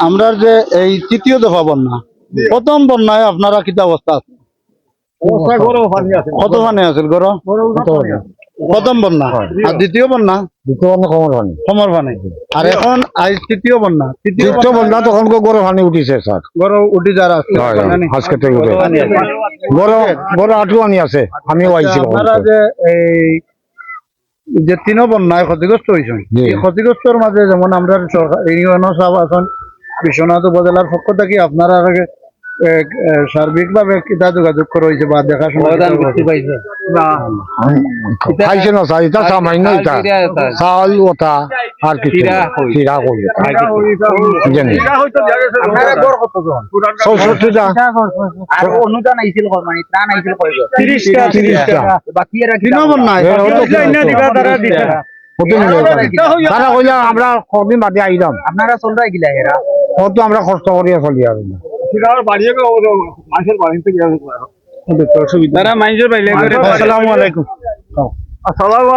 আমরা যে এই তৃতীয় দফা বন্যা প্রথম বন্যায় আপনারা কিতা অবস্থা আছে। কত পানি গর প্রথম বন্যা। আর দ্বিতীয় বন্যা? দ্বিতীয় বন্যা কমর পানি। কমর পানি। আর এখন আজ তৃতীয় বন্যা। তৃতীয় বন্যা তখন গরম পানি উঠিছে স্যার। গর উঠি যারা আছে আজকে থেকে পানি আছে। আপনারা যে এই যে বন্যায় ক্ষতিগ্রস্ত হয়েছেন। ক্ষতিগ্রস্তর মাঝে যেমন আমরা সরকার ইউএনও সাহেব আছেন। বিশ্বনাথ উপজেলার পক্ষ থেকে আপনারা সার্বিক ভাবে কিতা যোগাযোগ করা হয়েছে বা দেখাশোনা কিতা হয়েছে? না। খাইছে না স্যার এটা সামান্য এটা। চাল ওটা আর কিছু চিরা করি জানি চৌষট্টিটা। অনুদান আইছিল মানে? ত্রাণ আইছিল তিরিশটা তিরিশটা বাকি এরা তিন বন্যায় এ, ওটা বাকি কি? তারা দিছে। না। ওটা মিলে তারা কইলে আমরা কদিন বাদে আইলাম। আপনারা চলরাই গিলা এরা কত আমরা কষ্ট করিয়া চলি আর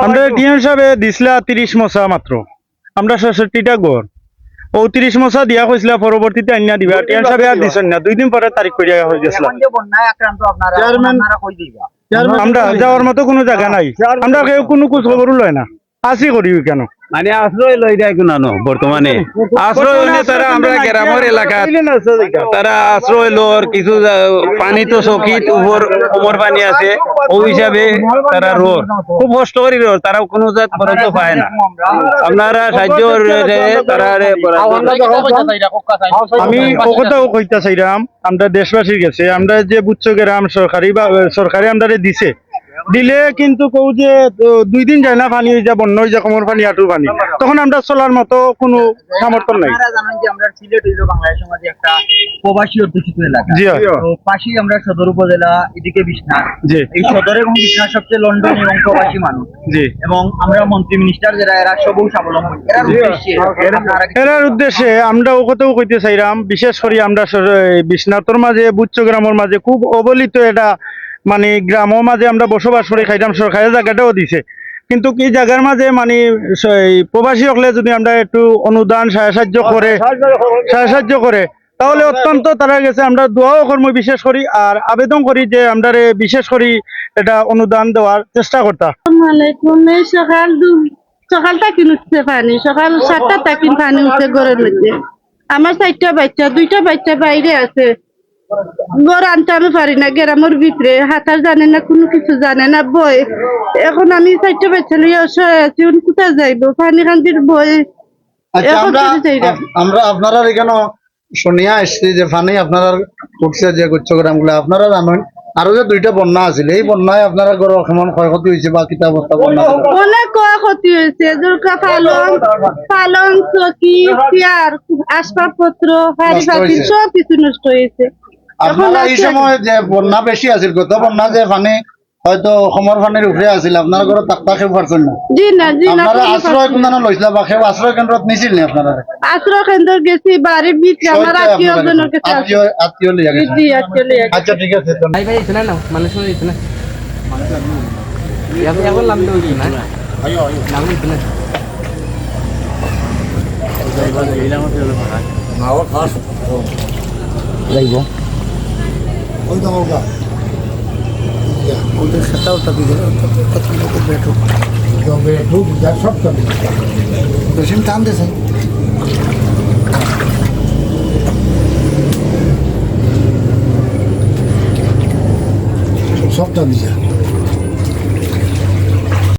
আমরা ডিএম সাহেবে দিছিলা তিরিশ মশা মাত্র। আমরা ষষ্ঠীটা গড়। ও তিরিশ মশা দিয়া কইছিলা পরবর্তীতে আইনা দিবা। টিএম সাহেবে আর দিছেন না। দুই দিন পরে তারিখ হয়ে গেছিল আমরা যাওয়ার মতো কোনো জায়গা নাই। আমরা কেউ কোনো খোঁজ খবরও লয় না। আসি করি কেন? মানে আশ্রয় লই দেয় কোনো বর্তমানে। আশ্রয় হইলে তারা আমরা গ্রামের এলাকা তারা আশ্রয় লোর কিছু পানি তো চকিত উপর কোমর পানি আছে। ওই হিসাবে তারা রোর। খুব কষ্ট করি রোর। তারা কোনো জাত বরাদ্দ পায় না। আপনারা সাহায্য তারা আমি ও কথাও কইতা চাইরাম আমরা দেশবাসীর কাছে। আমরা যে বুচ্চ গ্রাম সরকারি বা সরকারি আমরা দিছে দিলে কিন্তু কৌ যে দুই দিন যায় না পানি হয়ে যা বন্য হয়ে যা কোমর পানি আটু পানি। তখন আমরা চলার মতো কোনো সমর্থন নাই। আমরা সিলেট হইল বাংলাদেশের মাঝে একটা প্রবাসী অধ্যুষিত এলাকা। জি। তো পাশেই আমরা সদর উপজেলা এদিকে বিশ্বনাথ। এই সদর এবং বিশ্বনাথ সবচেয়ে লন্ডন এবং প্রবাসী মানুষ। এবং আমরা মন্ত্রী মিনিস্টার যারা এরা সবও স্বাবলম্বী। উদ্দেশ্যে এরার উদ্দেশ্যে আমরা ও কথাও কইতে চাইরাম বিশেষ করে আমরা বিশ্বনাথর মাঝে বুচ্চ গ্রামের মাঝে খুব অবলিত এটা মানে গ্রামের মাঝে আমরা বসবাস করে খাইতাম সরকারি জায়গাটাও দিছে। কিন্তু কি জায়গার মাঝে মানে এই প্রবাসী হলে যদি আমরা একটু অনুদান সাহায্য করে সাহায্য করে তাহলে অত্যন্ত তারা গেছে। আমরা দোয়াও কর্ম বিশেষ করি আর আবেদন করি যে আমরা বিশেষ করি এটা অনুদান দেওয়ার চেষ্টা করতাম সকাল সকালটা কিন উঠছে পানি? সকাল সাতটা তাকিন পানি উঠছে ঘরের মধ্যে। আমার চারটা বাচ্চা দুইটা বাচ্চা বাইরে আছে। আনতে আমি পারি না গ্রামের ভিতরে হাতার জানে না কোনো কিছু জানে না বই। এখন আমি চারটা অসহায় আছি কোথায় যাইব? পানি কান্দির বই। আচ্ছা আমরা আপনারা এখানে শুনিয়া আসছি যে ফানি আপনারা উঠছে যে গুচ্ছগ্রামগুলা আপনারা জানেন আরও যে দুইটা বন্যা আছিল এই বন্যায় আপনারা গরো কেমন ক্ষয়ক্ষতি হয়েছে বা কিতা অবস্থা বন্যা অনেক কয় ক্ষতি হয়েছে দুর্গা পালং পালং চকি চেয়ার আসবাবপত্র হাড়ি সব কিছু নষ্ট হয়েছে। আপনারা এই সময় যে বন্যা বেশি আছিল গত বন্যা যে পানি হয়তো সমর পানির উপরে আছিল আপনার ঘরে তাক্তা খেয়ে পারছেন না? বা আশ্রয় কেন্দ্রত নিছিল নি আপনারা? আশ্রয় কেন্দ্র গেছি বাড়ির ভিতরে আমার আত্মীয় জনের কাছে আত্মীয় আত্মীয় লিয়া গেছে জি আত্মীয় লিয়ে আচ্ছা ঠিক আছে ভাই ভাই ইতনা না মালয়েশিয়া ইতনা ya ya ko lam do itina nam itina যাইব 어디다 먹어? 야, 오늘 갔다 왔다 비기는 어떻게 먹고 배도. 이거 왜 두고 야 섭섭해. 요즘 다안 되세. 섭섭이죠.